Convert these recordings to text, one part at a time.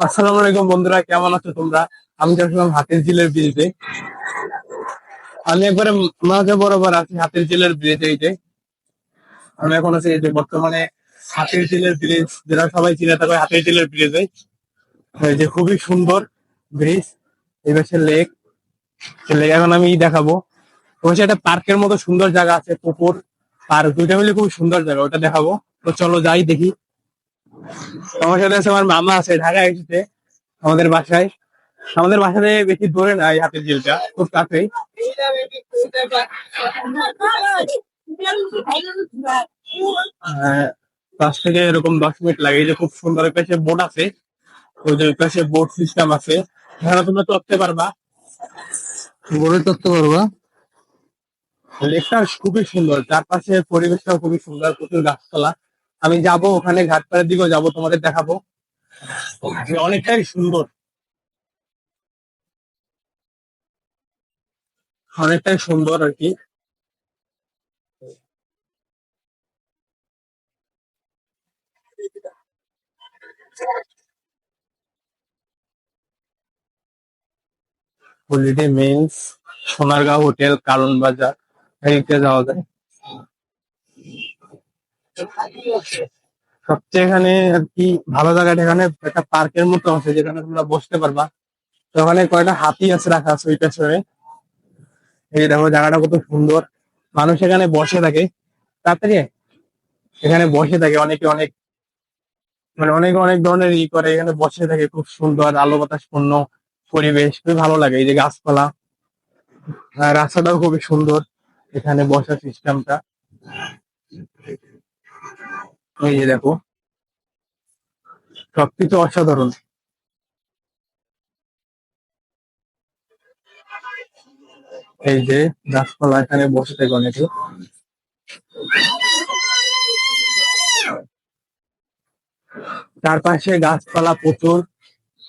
আসসালামু আলাইকুম বন্ধুরা, কেমন আছো তোমরা? আমি যাচ্ছিলাম হাতির ঝিলের ব্রিজে আমি একবারে মাঝে বরাবর আছি হাতির ঝিলের ব্রিজে এই যে। আমি এখন আছি এই যে বর্তমানে হাতির ঝিলের ব্রিজ যেটা সবাই চিনে থাকবে হাতির ঝিলের ব্রিজে এই যে খুবই সুন্দর ব্রিজ, এই পাশে লেক। লেক এখন আমি দেখাবো। অবশ্যই একটা পার্কের মতো সুন্দর জায়গা আছে, পুকুর। পার্ক দুইটা মিলে খুব সুন্দর জায়গা, ওটা দেখাবো। তো চলো যাই দেখি। আমার সাথে আছে আমার মামা আছে ঢাকা এসেছে আমাদের বাসায়। আমাদের বাসা থেকে বেশি দূরে না হাতের ঝিলটা খুব কাছেই। পাঁচ থেকে এরকম দশ মিনিট লাগে যে খুব সুন্দর পাশে বোট আছে। ওই যে পাশে বোট সিস্টেম আছে। এখানে তোমরা চড়তে পারবা। বোটে চড়তে পারবা? লেকটা খুবই সুন্দর চারপাশে পরিবেশটাও খুবই সুন্দর প্রচুর গাছপালা। আমি যাব ওখানে ঘাটপাড়ের দিকেও যাব তোমাদের দেখাবো। অনেকটাই সুন্দর। অনেকটাই সুন্দর আর কি। হলিডে মেন্স সোনারগাঁও হোটেল কারণ বাজার এদিকে যাওয়া যায়। সবচেয়ে এখানে আর কি ভালো জায়গাটা এখানে একটা পার্কের মতো আছে, যেখানে তোমরা বসতে পারবা। তো ওখানে কয়েকটা হাতি আছে রাখা আছে ওই পেছনে। এই দেখো জায়গাটা কত সুন্দর। মানুষ এখানে বসে থাকে। তাড়াতাড়ি। এখানে বসে থাকে অনেকে অনেক মানে অনেক অনেক ধরনের ই করে। এখানে বসে থাকে, খুব সুন্দর, আলো বাতাস পূর্ণ পরিবেশ, খুবই ভালো লাগে। এই যে গাছপালা রাস্তাটাও খুবই সুন্দর। এখানে বসার সিস্টেমটা এই যে দেখো সবকিছু অসাধারণ। এই যে গাছপালা এখানে বসে থাকে অনেকে। চারপাশে গাছপালা প্রচুর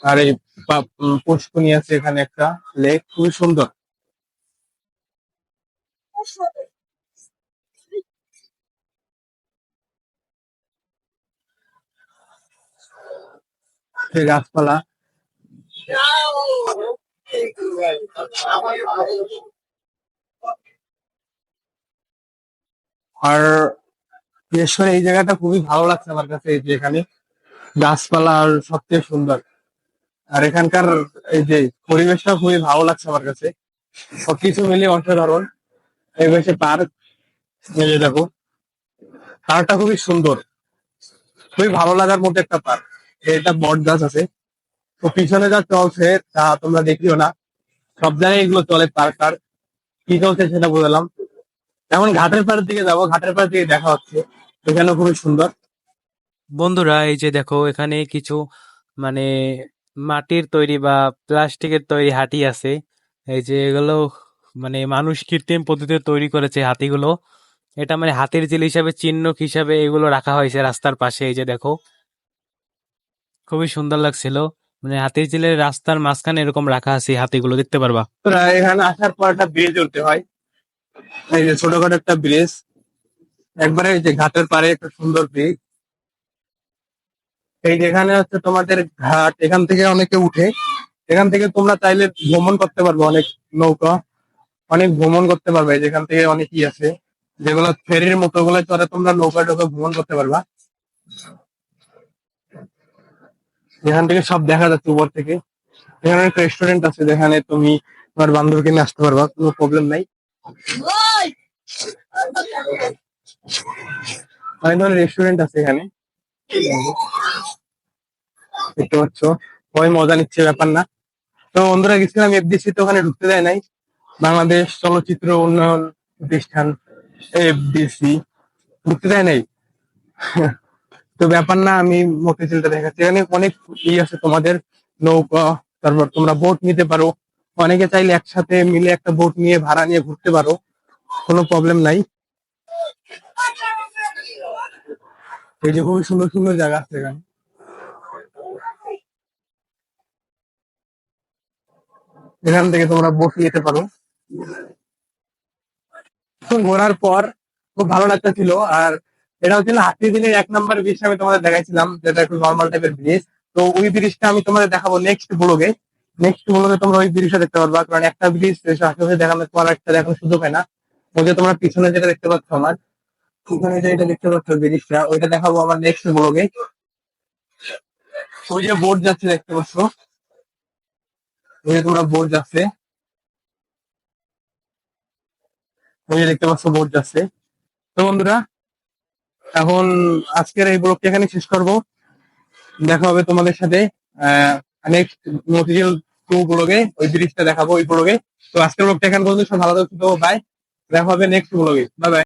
আর এই পা- উম, আছে এখানে একটা। লেক খুবই সুন্দর। সেই গাছপালা। আর বিশেষ এই জায়গাটা খুবই ভালো লাগছে আমার কাছে, এই যে এখানে গাছপালা আর সবচেয়ে সুন্দর। আর এখানকার এই যে পরিবেশটা খুবই ভালো লাগছে আমার কাছে। সবকিছু মিলিয়ে অসাধারণ। এই পাশে পার্ক দেখো, পার্কটা খুবই সুন্দর। খুবই ভালো লাগার মতো একটা পার্ক। এটা বট গাছ আছে। তো পিছনে যা চলছে তা তোমরা দেখিও না। সব জায়গায় এগুলো চলে পার্ক কি চলছে সেটা বুঝলাম। এখন ঘাটের পাড়ের দিকে যাব। ঘাটের পাড়ের দিকে দেখা হচ্ছে। এখানে খুবই সুন্দর। বন্ধুরা, এই যে দেখো, এখানে কিছু মানে মাটির তৈরি বা প্লাস্টিকের তৈরি হাতি আছে। এই যে এগুলো মানে মানুষ কৃত্রিম পদ্ধতিতে তৈরি করেছে হাতিগুলো। এটা মানে হাতির ঝিল হিসাবে চিহ্ন হিসাবে এগুলো রাখা হয়েছে রাস্তার পাশে। এই যে দেখো খুবই সুন্দর লাগছিল। মানে হাতির ঝিলের রাস্তার মাঝখানে এরকম রাখা আছে হাতিগুলো দেখতে পারবা। এখানে আসার পর একটা ব্রিজ উঠতে হয়। এই যে ছোটখাটো একটা ব্রিজ একবারে এই যে ঘাটের পাড়ে একটা সুন্দর ব্রিজ এই যেখানে হচ্ছে তোমাদের ঘাট, এখান থেকে অনেকে উঠে। এখান থেকে তোমরা চাইলে ভ্রমণ করতে পারবে, অনেক নৌকা। অনেক ভ্রমণ করতে পারবে, যেখান থেকে অনেকই আছে। যেগুলো ফেরির মতো গুলো চলে তোমরা নৌকা টোকা ভ্রমণ করতে পারবা। এখান থেকে সব দেখা যাচ্ছে উপর থেকে। এখানে একটা রেস্টুরেন্ট আছে, যেখানে তুমি তোমার বান্ধবীকে নিয়ে আসতে পারবা, কোনো প্রবলেম নাই। অনেক ধরনের রেস্টুরেন্ট আছে এখানে। দেখতে পাচ্ছ, সবাই মজা নিচ্ছে, ব্যাপার না। তো বন্ধুরা, গেছিলাম এফডিসি তো, ওখানে ঢুকতে দেয় নাই। বাংলাদেশ চলচ্চিত্র উন্নয়ন প্রতিষ্ঠান এফডিসি ঢুকতে দেয় নাই? তো ব্যাপার না, আমি মতিঝিলটা দেখাচ্ছি এখানে অনেক ই আছে তোমাদের, নৌকা, তারপর তোমরা বোট নিতে পারো। অনেকে চাইলে একসাথে মিলে একটা বোট নিয়ে, ভাড়া নিয়ে ঘুরতে পারো। কোনো প্রবলেম নাই। এই যে খুবই সুন্দর সুন্দর জায়গা আছে এখানে। এখান থেকে তোমরা বসে যেতে পারো। ঘোরার পর খুব ভালো লাগতেছিল। আর এটা হচ্ছিল হাতি দিনের এক নম্বর ব্রিজ আমি তোমাদের দেখাইছিলাম, যেটা একটু নর্মাল টাইপের ব্রিজ তো ওই ব্রিজটা আমি তোমাদের দেখাবো নেক্সট ব্লগে নেক্সট ব্লগে তোমরা ওই ব্রিজটা দেখতে পারবা, কারণ একটা ব্রিজ আশেপাশে দেখানো তোমার একটা দেখানোর সুযোগ হয় না। ওই যে তোমরা পিছনে যেটা দেখতে পাচ্ছ আমার পিছনে যেটা দেখতে পাচ্ছ ব্রিজটা ওইটা দেখাবো আমার নেক্সট ব্লগে ওই যে বোর্ড যাচ্ছে দেখতে পাচ্ছ। ওই যে তোমরা বোর্ড যাচ্ছে। ওই যে দেখতে পাচ্ছ বোর্ড যাচ্ছে। তো বন্ধুরা এখন আজকের এই ব্লগটি এখানে শেষ করব। দেখা হবে তোমাদের সাথে নেক্সট মতিঝিল টু ব্লগে ওই ব্রিজটা দেখাবো ওই ব্লগে তো আজকের ব্লগটা এখানে পর্যন্ত সব ভালো থাকো বাই দেখা হবে নেক্সট ব্লগে বাই বাই